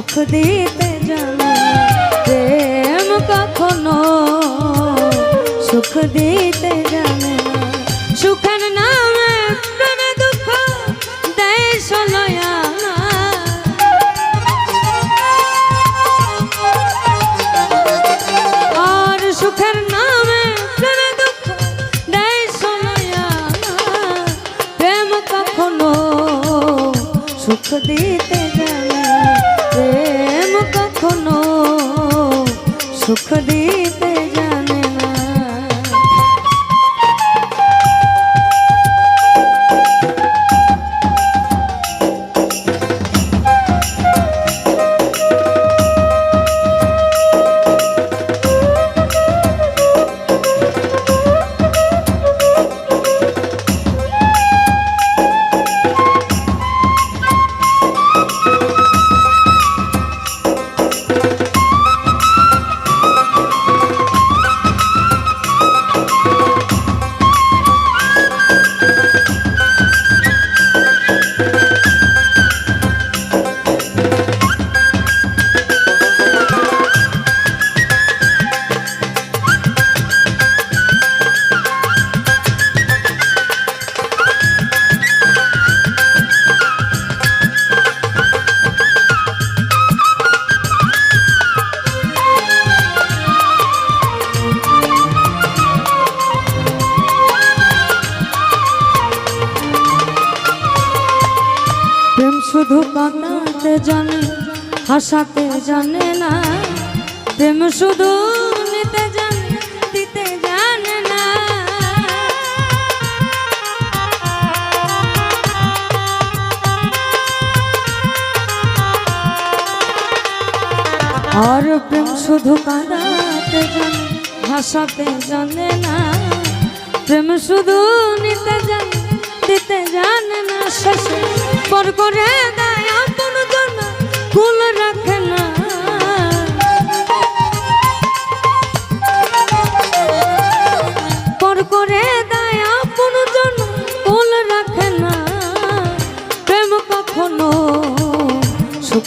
সুখ দিতে জানে, প্রেম কখনো সুখ দিতে জানে সুখের নামে প্রেমে দুঃখ দেয় সলয়া আর সুখের নামে প্রেমে দুঃখ দেয় সলয়া প্রেম কখনো সুখ দিতে সুখ দিতে কাঁদাতে জানে, হাসাতে জানে না। প্রেম শুধু নিতে জানে, দিতে জানে না। আর প্রেম শুধু কাঁদাতে জানে, হাসাতে জানে না। প্রেম শুধু নিতে জানে, দিতে জানে না। শেষে পর করে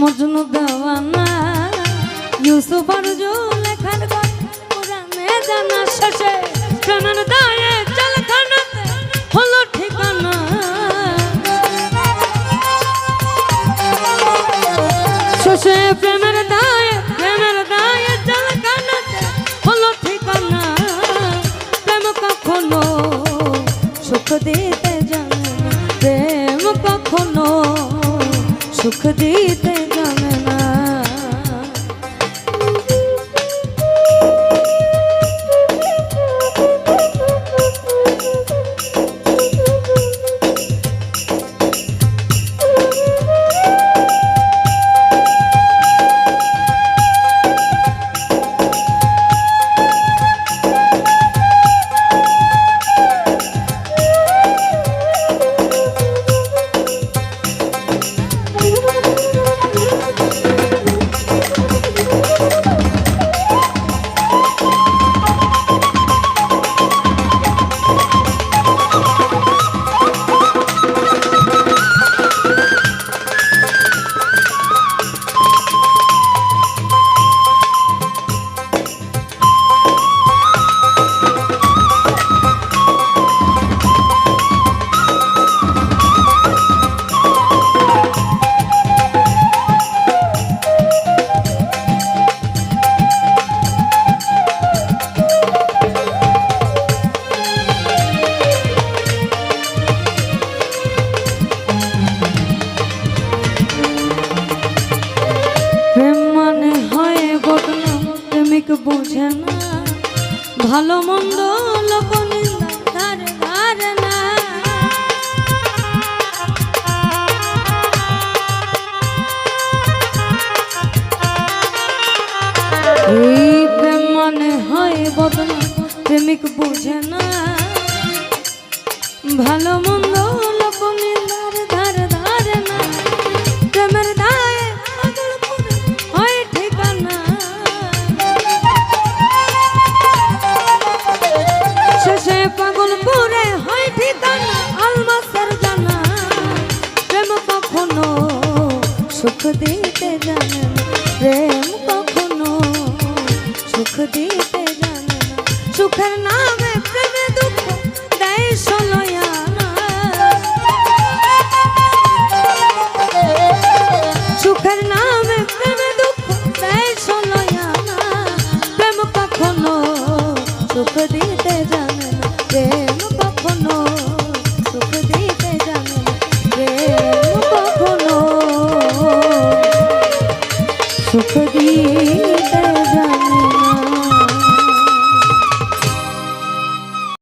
মজনু দেওয়ানা ইউসুফ আর লেখার কথা কোরআনে জানা শেষে। প্রেমের দায়ে জলখানাতে হলো ঠিকানা। শেষে প্রেমের দায়ে প্রেমের দায়ে জলখানাতে হলো ঠিকানা। প্রেম কখনো সুখ দিতে জানে প্রেম কখনো সুখ দিতে বুঝে না। ভালো মন্দ প্রেম মানে হয় বদনা প্রেমিক বুঝে না। ভালো মন্দ সুখ দিতে জানে না প্রেম কখনো। সুখ দিতে জানে সুখের নামে